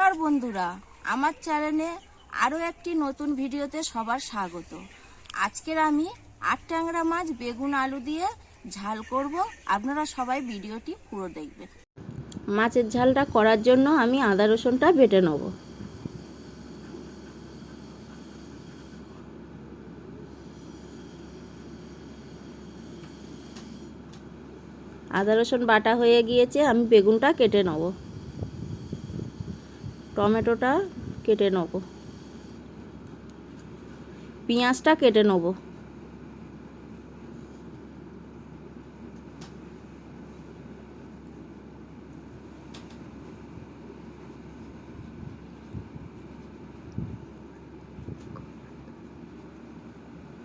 নমস্কার বন্ধুরা, আমার চ্যানেলে আরও একটি নতুন ভিডিওতে সবার স্বাগত। আজকের আমি আট ট্যাংরা মাছ, বেগুন, আলু দিয়ে ঝাল করব। আপনারা সবাই ভিডিওটি পুরো দেখবেন। মাছের ঝালটা করার জন্য আমি আদা রসুনটা বেটে নেব। আদা রসুন বাটা হয়ে গিয়েছে, আমি বেগুনটা কেটে নেব। টমেটোটা কেটে নেব। পেঁয়াজটা কেটে নেব।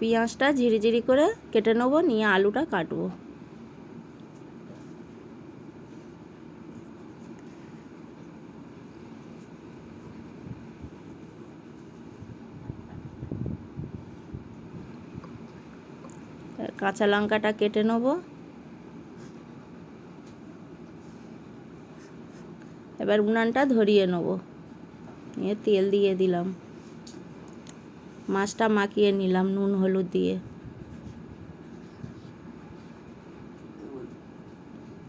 পেঁয়াজটা ঝিরিঝিরি করে কেটে নেব নিয়ে আলুটা কাটবো। কাঁচা লঙ্কাটা কেটে নেব। এবার উনানটা ধরিয়ে নেব। নিয়ে তেল দিয়ে দিলাম। মাছটা মাখিয়ে নিলাম নুন, হলুদ দিয়ে।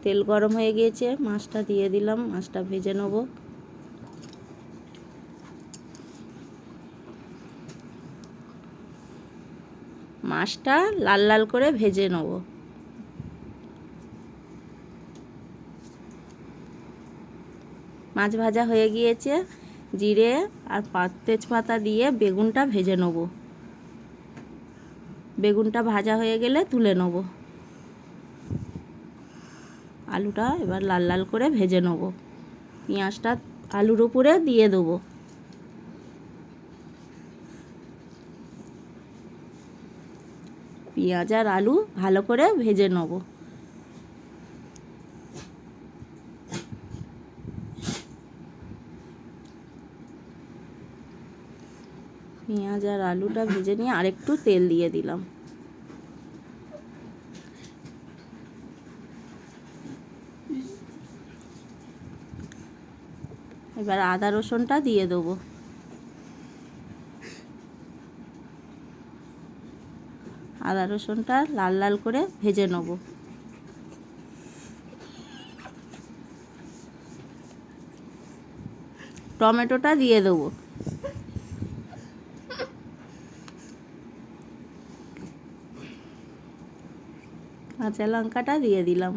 তেল গরম হয়ে গিয়েছে, মাছটা দিয়ে দিলাম, মাছটা ভেজে নেব। মাছটা লাল লাল করে ভেজে নেব। মাছ ভাজা হয়ে গিয়েছে, জিরে আর তেজপাতা দিয়ে বেগুনটা ভেজে নেব। বেগুনটা ভাজা হয়ে গেলে তুলে নেব। আলুটা এবার লাল লাল করে ভেজে নেব। পেঁয়াজটা আলুর উপরে দিয়ে দেবো। পেঁয়াজ আর আলু ভালো করে ভেজে নেব। পেঁয়াজ আর আলুটা ভেজে নিয়ে আরেকটু তেল দিয়ে দিলাম। এবার আদা রসুনটা দিয়ে দেবো। আদা রসুনটা লাল লাল করে ভেজে নেব। টমেটোটা দিয়ে দেবো। কাঁচা লঙ্কাটা দিয়ে দিলাম।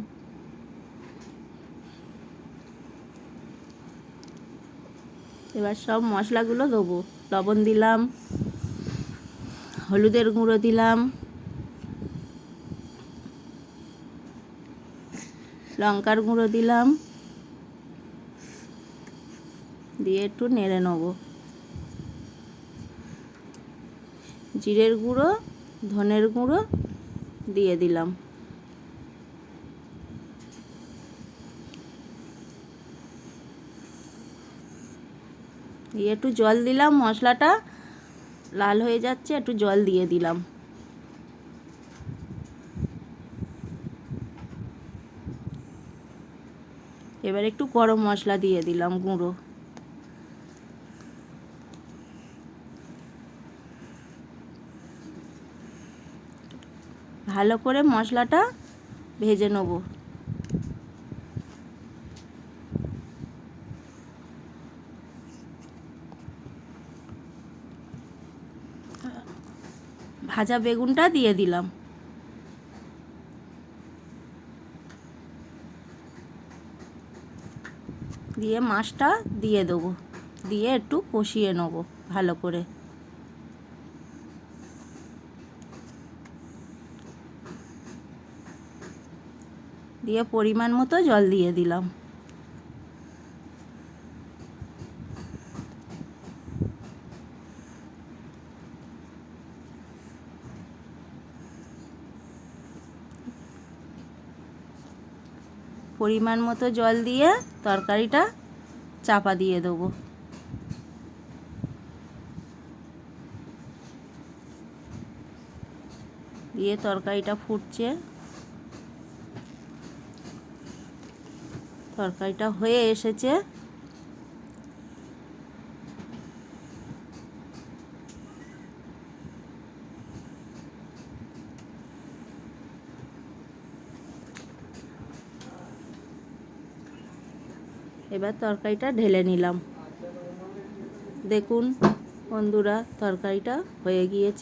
এবার সব মশলাগুলো দেবো। লবণ দিলাম, হলুদের গুঁড়ো দিলাম। লঙ্কার গুঁড়ো দিলাম। দিয়ে একটু নেড়ে নেব। জিরের গুঁড়ো, ধনের গুঁড়ো দিয়ে দিলাম। দিয়ে একটু জল দিলাম, মশলাটা লাল হয়ে যাচ্ছে, একটু জল দিয়ে দিলাম। এবার একটু গরম মশলা দিয়ে দিলাম গুঁড়ো। ভালো করে মশলাটা ভেজে নেব। ভাজা বেগুনটা দিয়ে দিলাম। দিয়ে মাছটা দিয়ে দেবো। দিয়ে একটু কষিয়ে নেব ভালো করে। দিয়ে পরিমাণ মতো জল দিয়ে দিলাম। পরিমাণ মতো জল দিয়ে তরকারিটা চাপা দিয়ে দেবো। দিয়ে তরকারিটা ফুটছে। তরকারিটা হয়ে এসেছে। এবার তরকারিটা ঢেলে নিলাম। দেখুন বন্ধুরা তরকারিটা হয়ে গিয়েছে।